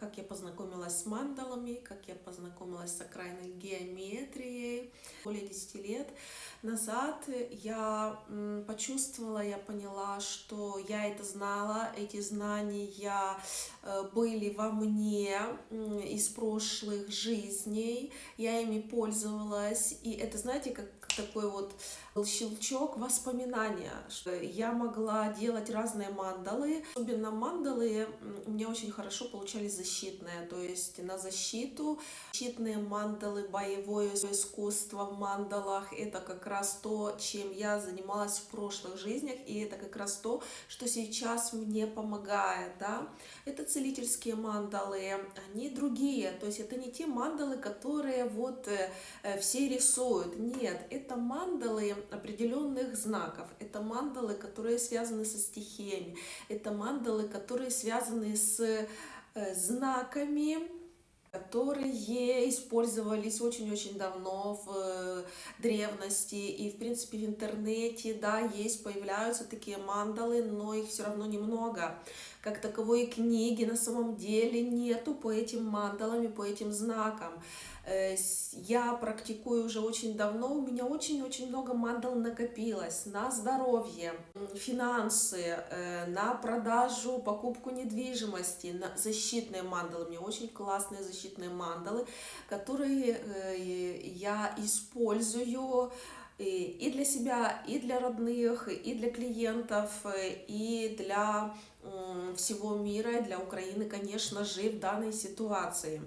как я познакомилась с мандалами, как я познакомилась с окраинной геометрией. Более 10 лет назад. Я почувствовала, я поняла, что я это знала, эти знания э, были во мне из прошлых жизней, я ими пользовалась, и это, знаете, как такой вот щелчок воспоминания, я могла делать разные мандалы. Особенно мандалы у меня очень хорошо получались защитные, то есть на защиту защитные мандалы, боевое искусство в мандалах, это как раз то, чем я занималась в прошлых жизнях, и это как раз то, что сейчас мне помогает, да. Это целительские мандалы, они другие, то есть это не те мандалы, которые вот э, э, все рисуют, нет, это мандалы определенных знаков, это мандалы, которые связаны со стихиями, это мандалы, которые связаны с э, знаками, которые использовались очень-очень давно в э, древности и в принципе в интернете, да, есть, появляются такие мандалы, но их все равно немного. Как таковой книги на самом деле нету по этим мандалам и по этим знакам. Э, я практикую уже очень давно, у меня очень-очень много мандал накопилось на здоровье, финансы, э, на продажу, покупку недвижимости, на защитные мандалы. Меня очень классные защитные мандалы, которые э, я использую и для себя, и для родных, и для клиентов, и для всего мира, и для Украины, конечно же, в данной ситуации.